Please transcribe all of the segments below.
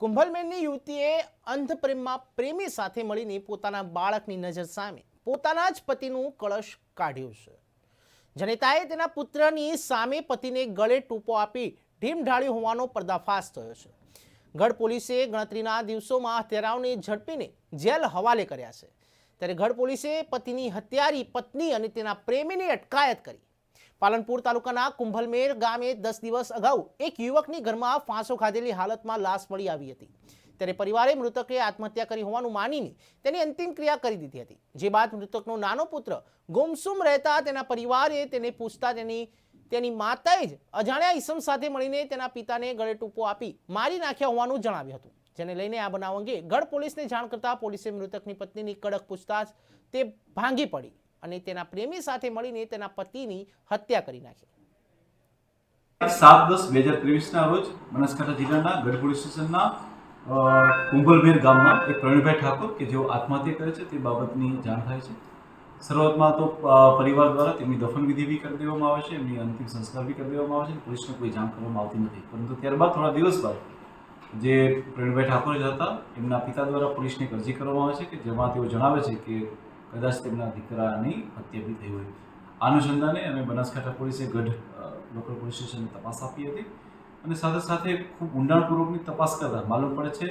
કુંભલમેનની યુવતીએ અંધ પ્રેમમાં પ્રેમી સાથે મળીને પોતાના બાળકની નજર સામે પોતાના જ પતિનું કળશ કાઢ્યું છે. જનિતાએ તેના પુત્રની સામે પતિને ગળે ટૂંપો આપી ઢીમ ઢાળ્યું હોવાનો પર્દાફાશ થયો છે. ગઢ પોલીસે ગણતરીના દિવસોમાં હત્યારાઓને ઝડપીને જેલ હવાલે કર્યા છે. ત્યારે ગઢ પોલીસે પતિની હત્યારી પત્ની અને તેના પ્રેમીની અટકાયત કરી. પાલનપુર તાલુકાના કુંભલમેર ગામે દસ દિવસ અગાઉ એક યુવકની ઘરમાં ફાંસો ખાધેલી હાલતમાં લાશ મળી આવી હતી. ત્યારે પરિવારે મૃતકે આત્મહત્યા કરી હોવાનું માનીને તેની અંતિમ ક્રિયા કરી દીધી હતી. જે બાદ મૃતકનો નાનો પુત્ર ગુમસુમ રહેતા તેના પરિવારે તેને પૂછતા તેની તેની માતાએ જ અજાણ્યા ઈસમ સાથે મળીને તેના પિતાને ગળે ટૂંપો આપી મારી નાખ્યા હોવાનું જણાવ્યું હતું. જેને લઈને આ બનાવ અંગે ગઢ પોલીસને જાણ કરતા પોલીસે મૃતકની પત્નીની કડક પૂછતાછ તે ભાંગી પડી. અને તેના પ્રેમી સાથે મળીને તેના પતિની હત્યા કરી નાખી. સાત દસ બે હજાર ત્રેવીસના રોજ બનાસકાંઠા જિલ્લાના ગઢ પોલીસ સ્ટેશનના કુંભલમેર ગામમાં એક પ્રવીણભાઈ ઠાકોર કે જેઓ આત્મહત્યા કરે છે તે બાબતની જાણ થાય છે. શરૂઆતમાં તો પરિવાર દ્વારા તેમની દફન વિધિ બી કરી દેવામાં આવે છે, એમની અંતિમ સંસ્કાર બી કરી દેવામાં આવે છે, પોલીસને કોઈ જાણ કરવામાં આવતી નથી. પરંતુ ત્યારબાદ થોડા દિવસ બાદ જે પ્રવીણભાઈ ઠાકોર હતા, એમના પિતા દ્વારા પોલીસને અરજી કરવામાં આવે છે કે જેમાં તેઓ જણાવે છે કે કદાચ તેમના દીકરાની હત્યા બી થઈ હોય. અનુસંધાને અમે બનાસકાંઠા પોલીસે ગઢ લોકલ પોલીસ સ્ટેશનને તપાસ આપી હતી અને સાથે સાથે ખૂબ ઊંડાણપૂર્વકની તપાસ કરતા માલુમ પડે છે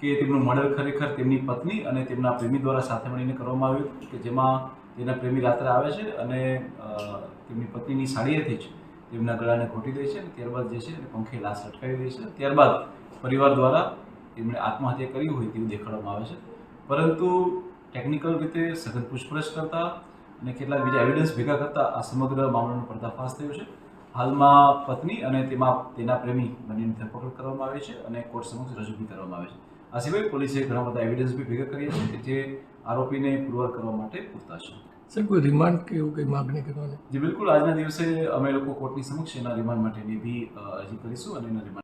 કે તેમનું મર્ડર ખરેખર તેમની પત્ની અને તેમના પ્રેમી દ્વારા સાથે મળીને કરવામાં આવ્યું કે જેમાં તેના પ્રેમી રાત્રે આવે છે અને તેમની પત્નીની સાડીએથી જ તેમના ગળાને ઘોટી દે છે અને ત્યારબાદ જે છે એને પંખે લાશ લટકાવી દે છે. ત્યારબાદ પરિવાર દ્વારા તેમણે આત્મહત્યા કરી હોય તેવું દેખાડવામાં આવે છે. પરંતુ ટેકનિકલ રીતે સઘન પૂછપરછ કરતા અને કેટલાક બીજા એવિડન્સ ભેગા કરતા આ સમગ્ર મામલાનો પર્દાફાશ થયો છે. હાલમાં પત્ની અને તેમાં તેના પ્રેમી બંનેની ધરપકડ કરવામાં આવી છે અને કોર્ટ સમક્ષ રજૂ બી કરવામાં આવે છે. આ સિવાય પોલીસે ઘણા બધા એવિડન્સ બી ભેગા કર્યા છે કે જે આરોપીને પુરવાર કરવા માટે પૂરતા છે. સર કોઈ રિમાન્ડ કે એવું કંઈ માગણી કરવાની? જે બિલકુલ. આજના દિવસે અમે લોકો કોર્ટની સમક્ષ એના રિમાન્ડ માટેની બી અરજી કરીશું અને એના રિમાન્ડ